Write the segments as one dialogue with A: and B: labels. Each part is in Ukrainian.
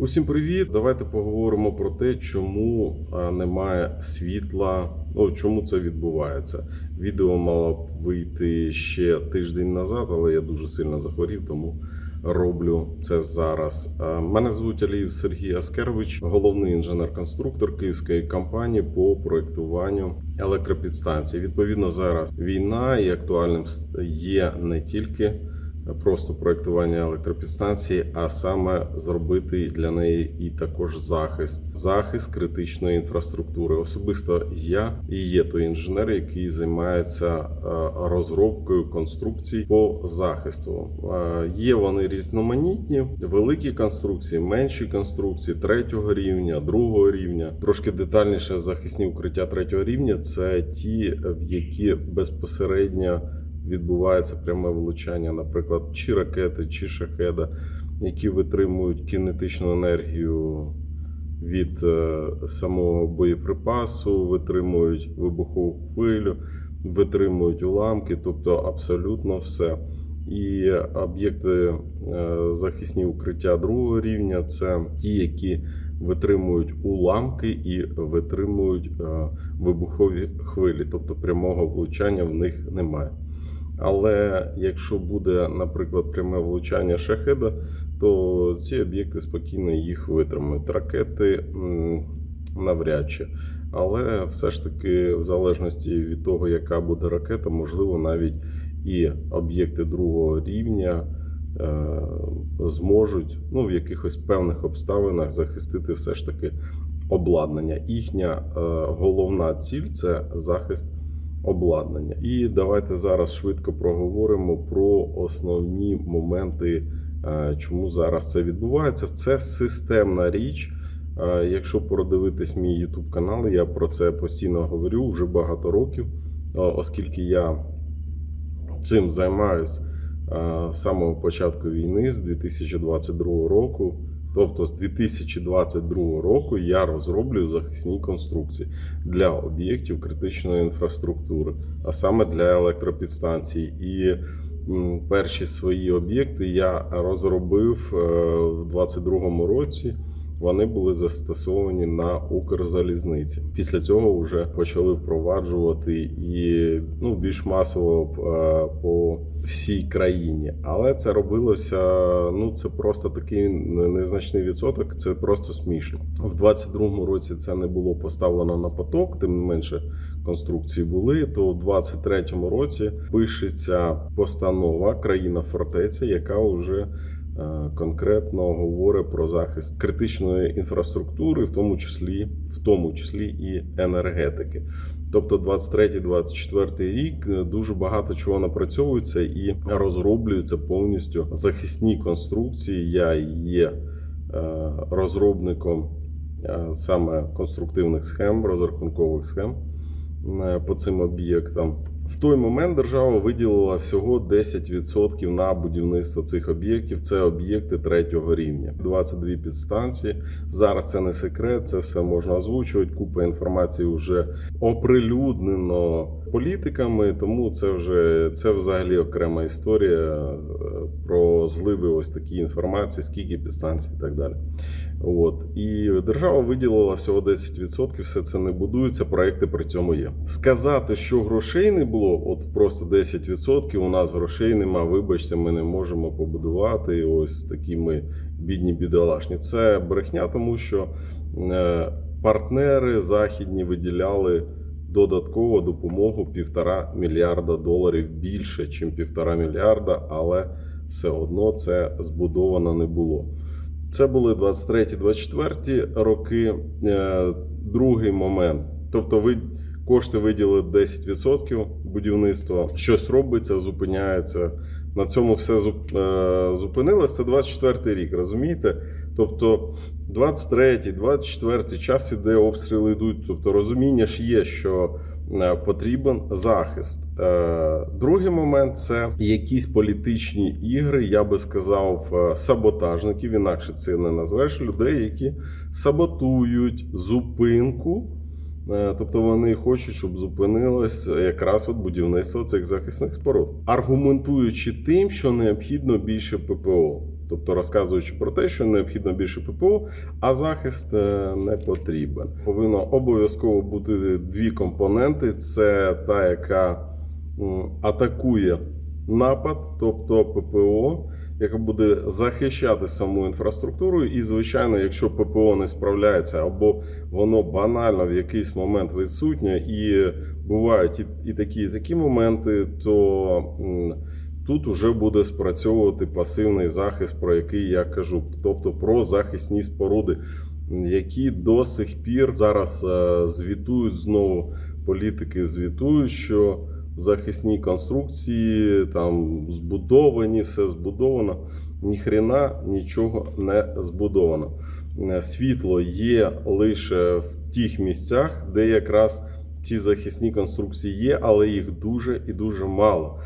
A: Усім привіт! Давайте поговоримо про те, чому немає світла. Ну чому це відбувається. Відео мало б вийти ще тиждень назад, але я дуже сильно захворів, тому роблю це зараз. Мене звуть Аліїв Сергій Аскерович, головний інженер-конструктор київської компанії по проектуванню електропідстанцій. Відповідно, зараз війна і актуальним є не тільки просто проектування електропідстанції, а саме зробити для неї і також захист, захист критичної інфраструктури. Особисто я і є той інженер, який займається е, розробкою конструкцій по захисту. Е, Є вони різноманітні, великі конструкції, менші конструкції третього рівня, другого рівня. Трошки детальніше захисні укриття третього рівня це ті, в які безпосередньо відбувається пряме влучання, наприклад, чи ракети, чи шахеда, які витримують кінетичну енергію від е, самого боєприпасу, витримують вибухову хвилю, витримують уламки, тобто абсолютно все. І об'єкти е, захисні укриття другого рівня це ті, які витримують уламки і витримують е, вибухові хвилі, тобто прямого влучання в них немає. Але якщо буде, наприклад, пряме влучання шахеда, то ці об'єкти спокійно їх витримають. Ракети навряд чи. Але все ж таки, в залежності від того, яка буде ракета, можливо, навіть і об'єкти другого рівня е, зможуть ну, в якихось певних обставинах захистити все ж таки обладнання. Їхня е, головна ціль це захист обладнання. І давайте зараз швидко проговоримо про основні моменти, е, чому зараз це відбувається. Це системна річ. Е, Якщо продивитись мій YouTube канал, я про це постійно говорю вже багато років, оскільки я цим займаюсь е, з самого початку війни, з 2022 року. Тобто з 2022 року я розроблю захисні конструкції для об'єктів критичної інфраструктури, а саме для електропідстанцій. І перші свої об'єкти я розробив е, в 2022 році. Вони були застосовані на Укрзалізниці. Після цього вже почали впроваджувати і ну більш масово е, по всій країні. Але це робилося. Ну це просто такий незначний відсоток. Це просто смішно. В 22-му році це не було поставлено на поток, тим не менше конструкції були. То в 23-му році пишеться постанова країна фортеця, яка вже конкретно говорить про захист критичної інфраструктури, в тому числі в тому числі і енергетики. Тобто 23-24 рік е, дуже багато чого напрацьовується і розроблюються повністю захисні конструкції. Я є е, розробником саме конструктивних схем, розрахункових схем по цим об'єктам. В той момент держава виділила всього 10% на будівництво цих об'єктів. Це об'єкти третього рівня. 22 підстанції. Зараз це не секрет, це все можна озвучувати. Купа інформації вже оприлюднено політиками, тому це вже це взагалі окрема історія е, про зливи ось такі інформації, скільки підстанцій і так далі. От і держава виділила всього 10%, все це не будується. Проекти при цьому є. Сказати, що грошей не було, от просто 10%, У нас грошей нема. Вибачте, ми не можемо побудувати. Ось такі ми бідні бідолашні. Це брехня, тому що е, партнери західні виділяли. Додаткову допомогу півтора мільярда доларів більше, ніж півтора мільярда, але все одно це збудовано не було. Це були 23-24 роки. Е, другий момент. Тобто, ви кошти виділили 10% будівництва, щось робиться, зупиняється. На цьому все е, зупинилось. Це 24 рік, розумієте? Тобто 23-й, 24-й час іде, обстріли йдуть. Тобто розуміння ж є, що е, потрібен захист. Е, другий момент це якісь політичні ігри, я би сказав, е, саботажників, інакше це не назвеш людей, які саботують зупинку. Тобто вони хочуть, щоб зупинилось якраз от будівництво цих захисних споруд, аргументуючи тим, що необхідно більше ППО. Тобто розказуючи про те, що необхідно більше ППО, а захист е, не потрібен. Повинно обов'язково бути дві компоненти: це та, яка атакує напад, тобто ППО, яка буде захищати саму інфраструктуру. І, звичайно, якщо ППО не справляється або воно банально в якийсь момент відсутнє, і бувають і, такі, і такі моменти, то тут вже буде спрацьовувати пасивний захист, про який я кажу, тобто про захисні споруди, які до сих пір зараз е, звітують знову. Політики звітують, що захисні конструкції там збудовані, все збудовано. Ніхрена нічого не збудовано. Е, Світло є лише в тих місцях, де якраз ці захисні конструкції є, але їх дуже і дуже мало.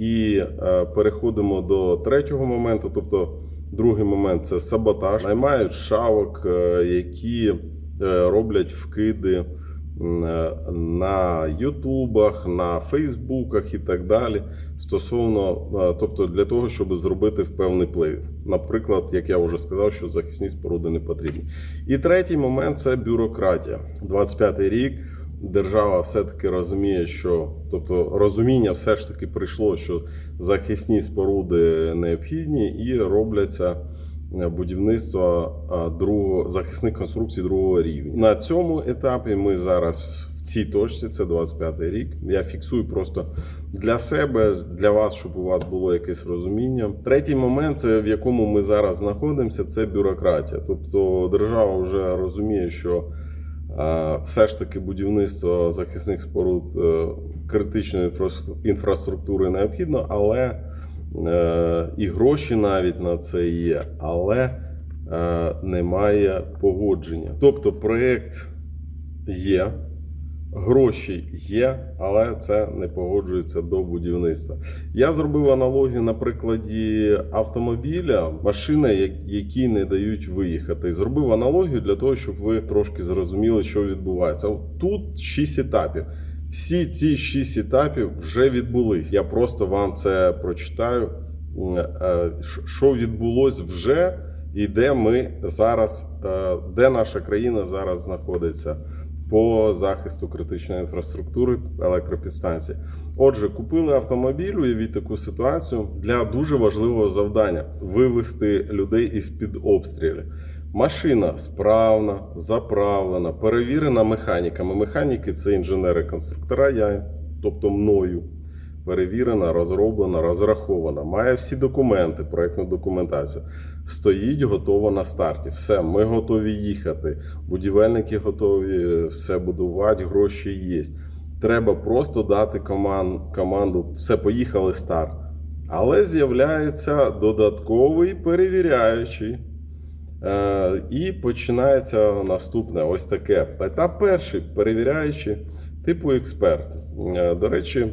A: І е, переходимо до третього моменту. Тобто, другий момент це саботаж. Наймають шавок, е, які е, роблять вкиди на Ютубах, на Фейсбуках і так далі. Стосовно, тобто для того, щоб зробити певний вплив. Наприклад, як я вже сказав, що захисні споруди не потрібні. І третій момент це бюрократія. 25-й рік держава все-таки розуміє, що тобто розуміння все ж таки прийшло, що захисні споруди необхідні і робляться е, будівництво е, другого захисних конструкцій другого рівня. На цьому етапі ми зараз в цій точці, це 25-й рік. Я фіксую просто для себе, для вас, щоб у вас було якесь розуміння. Третій момент, це в якому ми зараз знаходимося, це бюрократія. Тобто держава вже розуміє, що все ж таки будівництво захисних споруд е, критичної інфраструк- інфраструктури необхідно, але е, і гроші навіть на це є, але е, немає погодження. Тобто проєкт є. Гроші є, але це не погоджується до будівництва. Я зробив аналогію на прикладі автомобіля, машини, які не дають виїхати. Зробив аналогію для того, щоб ви трошки зрозуміли, що відбувається. Тут шість етапів. Всі ці шість етапів вже відбулись. Я просто вам це прочитаю, е, що відбулось вже, і де ми зараз, е, де наша країна зараз знаходиться по захисту критичної інфраструктури електропідстанцій. Отже, купили автомобіль, уявіть таку ситуацію для дуже важливого завдання вивести людей із під обстрілів. Машина справна, заправлена, перевірена механіками. Механіки це інженери-конструктора, я, тобто мною. Перевірена, розроблена, розрахована, має всі документи, проектну документацію. Стоїть готова на старті. Все, ми готові їхати. Будівельники готові все будувати, гроші є. Треба просто дати коман- команду, все, поїхали старт. Але з'являється додатковий перевіряючий. Е, і починається наступне ось таке. Етап перший перевіряючи, типу експерт. Е, До речі,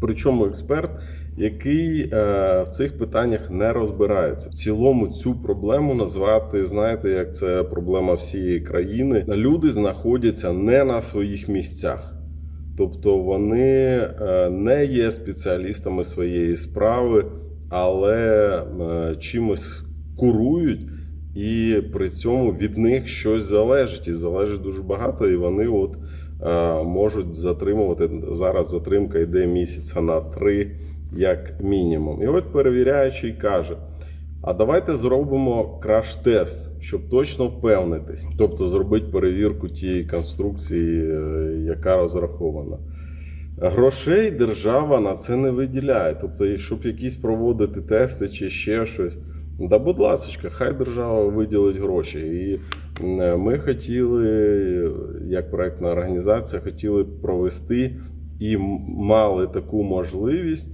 A: причому експерт, який е, в цих питаннях не розбирається. В цілому цю проблему назвати, знаєте, як це проблема всієї країни. Люди знаходяться не на своїх місцях. Тобто вони е, не є спеціалістами своєї справи, але е, чимось курують, і при цьому від них щось залежить. І залежить дуже багато, і вони от можуть затримувати. Зараз затримка йде місяця на три, як мінімум. І от перевіряючий каже. А давайте зробимо краш-тест, щоб точно впевнитись. Тобто зробити перевірку тієї конструкції, е, яка розрахована. Грошей держава на це не виділяє. Тобто, щоб якісь проводити тести чи ще щось. Да, будь ласка, хай держава виділить гроші. І ми хотіли, як проектна організація, хотіли провести і мали таку можливість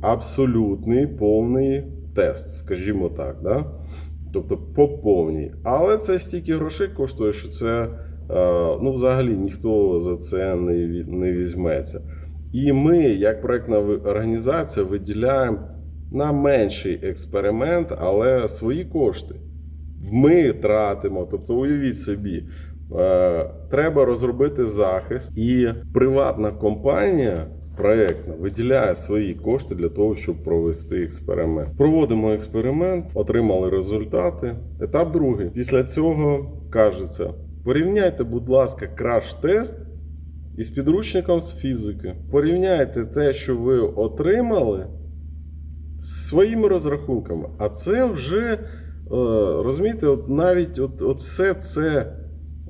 A: абсолютний повний тест, скажімо так. Да? Тобто по повній. Але це стільки грошей коштує, що це е, ну, взагалі ніхто за це не, не візьметься. І ми, як проектна організація, виділяємо на менший експеримент, але свої кошти. Ми тратимо. Тобто, уявіть собі, е, треба розробити захист, і приватна компанія проєктна виділяє свої кошти для того, щоб провести експеримент. Проводимо експеримент, отримали результати. Етап другий. Після цього кажеться: порівняйте, будь ласка, краш-тест із підручником з фізики. Порівняйте те, що ви отримали, з своїми розрахунками. А це вже, е, розумієте, от навіть от, от все це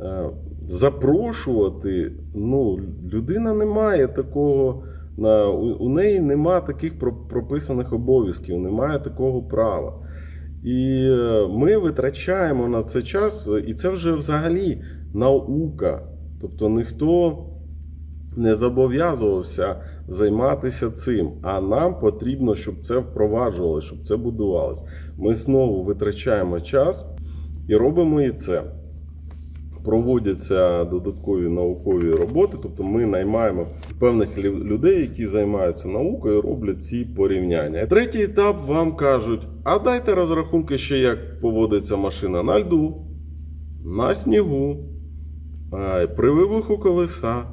A: е, запрошувати. Ну, людина не має такого. У неї нема таких прописаних обов'язків, немає такого права. І е, ми витрачаємо на це час, і це вже взагалі наука. Тобто ніхто не зобов'язувався займатися цим. А нам потрібно, щоб це впроваджували, щоб це будувалось. Ми знову витрачаємо час і робимо і це. Проводяться додаткові наукові роботи, тобто ми наймаємо певних людей, які займаються наукою, роблять ці порівняння. Третій етап вам кажуть: а дайте розрахунки ще, як поводиться машина на льду, на снігу, при вибуху колеса.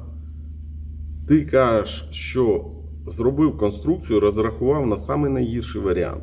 A: Ти кажеш, що зробив конструкцію, розрахував на найгірший варіант.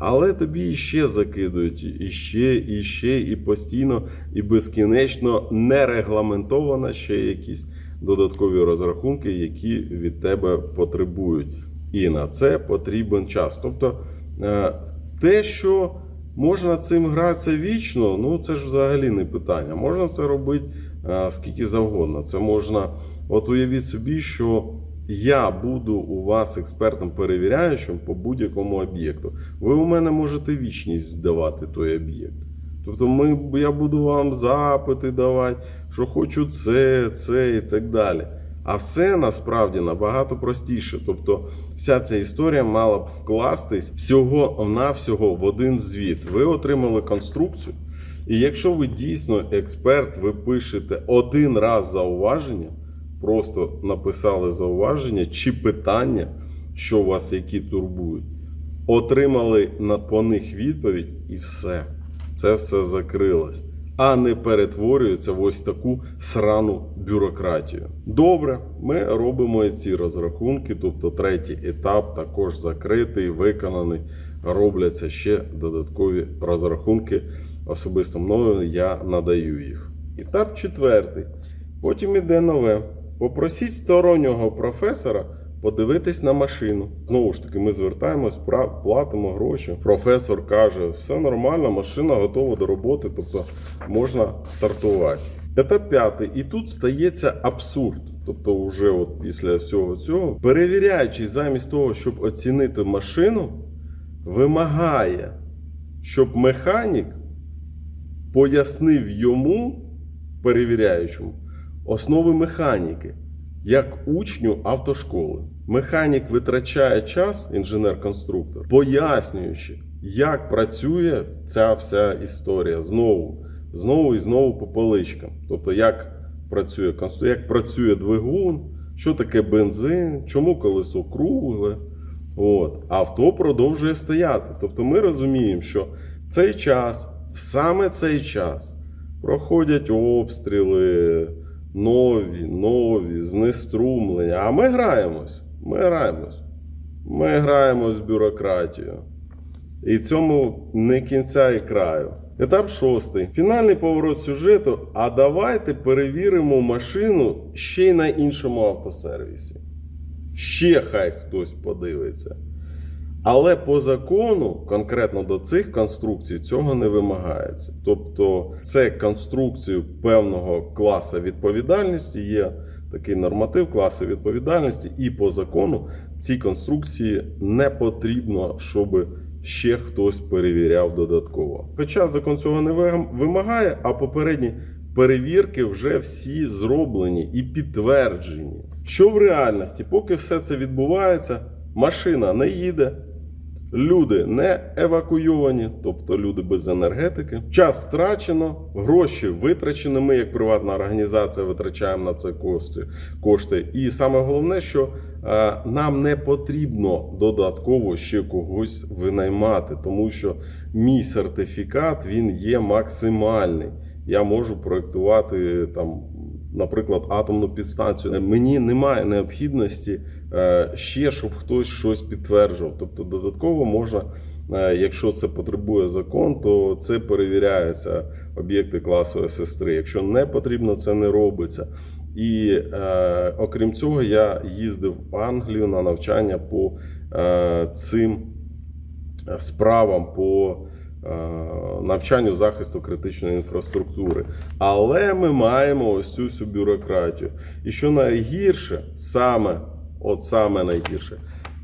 A: Але тобі іще закидують, і ще, і ще, і постійно, і безкінечно не регламентовано ще якісь додаткові розрахунки, які від тебе потребують. І на це потрібен час. Тобто е, те, що можна цим гратися вічно, ну це ж взагалі не питання. Можна це робити е, скільки завгодно. Це можна, от уявіть собі, що я буду у вас експертом перевіряючим по будь-якому об'єкту. Ви у мене можете вічність здавати той об'єкт. Тобто ми, я буду вам запити давати, що хочу це, це і так далі. А все насправді набагато простіше. Тобто, вся ця історія мала б вкластись всього-навсього в один звіт. Ви отримали конструкцію. І якщо ви дійсно експерт, ви пишете один раз зауваження, просто написали зауваження чи питання, що вас які турбують, отримали на, по них відповідь, і все. Це все закрилось. А не перетворюється в ось таку срану бюрократію. Добре, ми робимо і ці розрахунки, тобто третій етап також закритий, виконаний. Робляться ще додаткові розрахунки. Особисто мною я надаю їх. Етап четвертий. Потім іде нове. Попросіть стороннього професора подивитись на машину. Знову ж таки, ми звертаємось, платимо гроші. Професор каже: все нормально, машина готова до роботи, тобто можна стартувати. Етап п'ятий. І тут стається абсурд. Тобто, вже от після всього цього, перевіряючи замість того, щоб оцінити машину, вимагає, щоб механік пояснив йому, перевіряючому, основи механіки, як учню автошколи. Механік витрачає час, інженер-конструктор, пояснюючи, як працює ця вся історія знову, знову і знову по поличкам. Тобто, як працює як працює двигун, що таке бензин, чому колесо кругле. От. Авто продовжує стояти. Тобто ми розуміємо, що цей час, в саме цей час, проходять обстріли, нові, нові, знеструмлення. А ми граємось. Ми граємось. Ми граємо з бюрократією. І цьому не кінця і краю. Етап шостий. Фінальний поворот сюжету. А давайте перевіримо машину ще й на іншому автосервісі. Ще хай хтось подивиться. Але по закону, конкретно до цих конструкцій, цього не вимагається. Тобто, це конструкцію певного класу відповідальності, є такий норматив класу відповідальності, і по закону ці конструкції не потрібно, щоб ще хтось перевіряв додатково. Хоча закон цього не вимагає, а попередні перевірки вже всі зроблені і підтверджені. Що в реальності, поки все це відбувається, машина не їде. Люди не евакуйовані, тобто люди без енергетики. Час страчено, гроші витрачені. Ми, як приватна організація, витрачаємо на це кошти. кошти. І саме головне, що е, нам не потрібно додатково ще когось винаймати, тому що мій сертифікат він є максимальний. Я можу проектувати там наприклад, атомну підстанцію. Мені немає необхідності е, ще, щоб хтось щось підтверджував. Тобто, додатково можна, е, якщо це потребує закон, то це перевіряється об'єкти класу СС3. Якщо не потрібно, це не робиться. І е, окрім цього, я їздив в Англію на навчання по е, цим справам по е, навчанню захисту критичної інфраструктури. Але ми маємо ось цю всю бюрократію. І що найгірше, саме, от саме найгірше,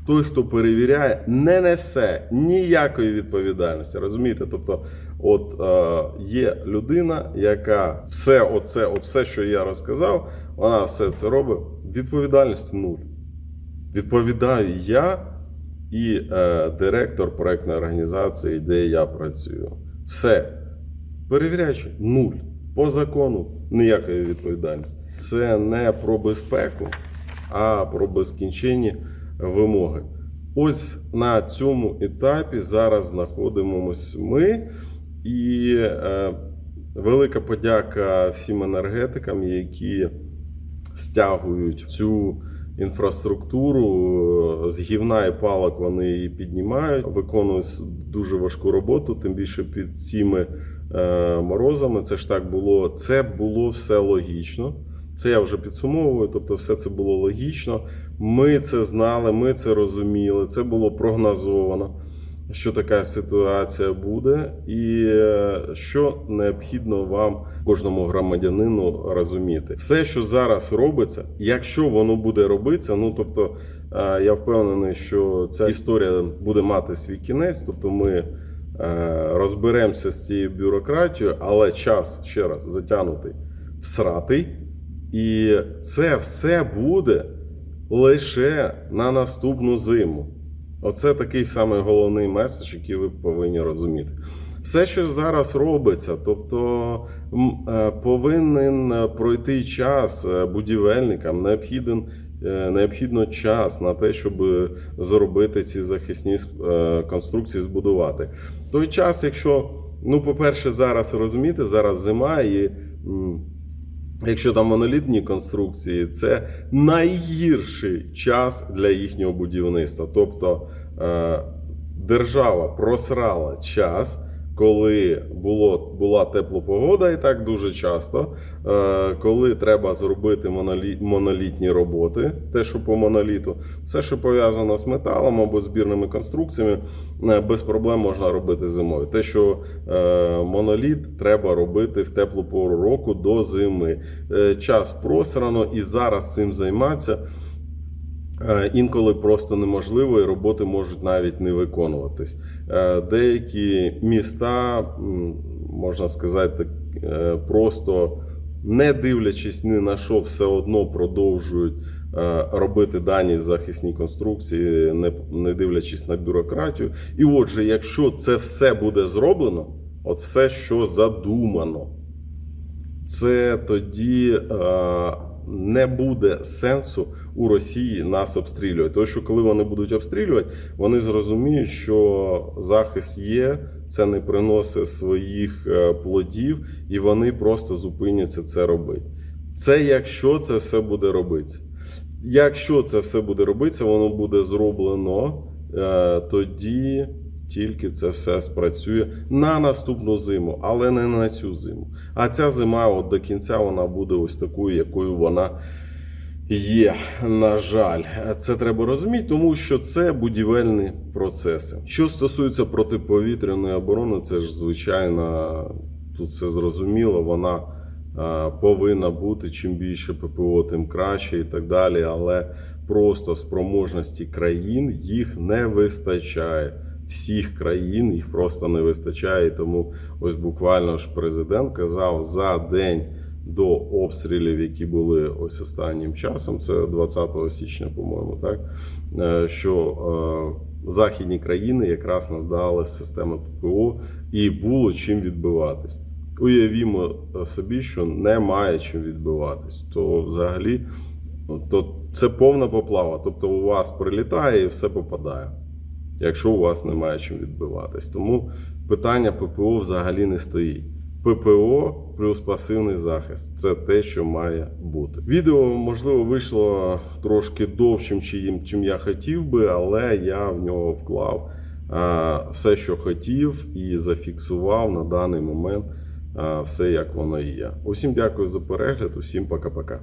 A: той, хто перевіряє, не несе ніякої відповідальності. Розумієте? Тобто, от е, є людина, яка все, оце, от все, що я розказав, вона все це робить. Відповідальності нуль. Відповідаю я і е, директор проектної організації, де я працюю. Все. Перевіряючи, нуль. По закону ніякої відповідальності. Це не про безпеку, а про безкінченні вимоги. Ось на цьому етапі зараз знаходимося ми. І е, велика подяка всім енергетикам, які стягують цю інфраструктуру з гівна і палок вони її піднімають, виконують дуже важку роботу, тим більше під цими е, морозами. Це ж так було. Це було все логічно. Це я вже підсумовую. Тобто, все це було логічно. Ми це знали, ми це розуміли. Це було прогнозовано. Що така ситуація буде, і е, що необхідно вам, кожному громадянину, розуміти, все, що зараз робиться, якщо воно буде робитися, ну тобто е, я впевнений, що ця історія буде мати свій кінець, тобто ми е, розберемося з цією бюрократією, але час ще раз затягнутий всратий, і це все буде лише на наступну зиму. Оце такий самий головний меседж, який ви повинні розуміти. Все, що зараз робиться, тобто е, повинен пройти час е, будівельникам, необхіден, е, необхідно час на те, щоб зробити ці захисні конструкції, збудувати. Той час, якщо, ну, по-перше, зараз розумієте, зараз зима і. Якщо там монолітні конструкції, це найгірший час для їхнього будівництва. Тобто е, держава просрала час, коли було, була тепла погода, і так дуже часто, е, коли треба зробити монолі, монолітні роботи, те, що по моноліту, все, що пов'язано з металом або збірними конструкціями, е, без проблем можна робити зимою. Те, що е, моноліт треба робити в теплу пору року до зими. Час просрано і зараз цим займатися. Е, Інколи просто неможливо, і роботи можуть навіть не виконуватись. Е, Деякі міста, можна сказати, е, просто не дивлячись ні на що, все одно продовжують робити дані захисні конструкції, не, дивлячись на бюрократію. І отже, якщо це все буде зроблено, от все, що задумано, це тоді не буде сенсу у Росії нас обстрілювати. Тому що коли вони будуть обстрілювати, вони зрозуміють, що захист є, це не приносить своїх е, плодів, і вони просто зупиняться це робити. Це якщо це все буде робитися. Якщо це все буде робитися, воно буде зроблено, е, тоді тільки це все спрацює на наступну зиму, але не на цю зиму. А ця зима, от до кінця, вона буде ось такою, якою вона є. На жаль, це треба розуміти, тому що це будівельні процеси. Що стосується протиповітряної оборони, це ж звичайно тут все зрозуміло. Вона повинна бути чим більше ППО, тим краще і так далі. Але просто спроможності країн їх не вистачає. Всіх країн їх просто не вистачає. Тому ось буквально ж президент казав за день до обстрілів, які були ось останнім часом, це 20 січня, по-моєму, так е, що е, західні країни якраз надали системи ППО і було чим відбиватись. Уявімо собі, що немає чим відбиватись, то взагалі ну, то це повна поплава. Тобто у вас прилітає і все попадає, якщо у вас немає чим відбиватись. Тому питання ППО взагалі не стоїть. ППО плюс пасивний захист. Це те, що має бути. Відео, можливо, вийшло трошки довшим, чим, я хотів би, але я в нього вклав все, що хотів, і зафіксував на даний момент все, як воно є. Усім дякую за перегляд, усім пока-пока.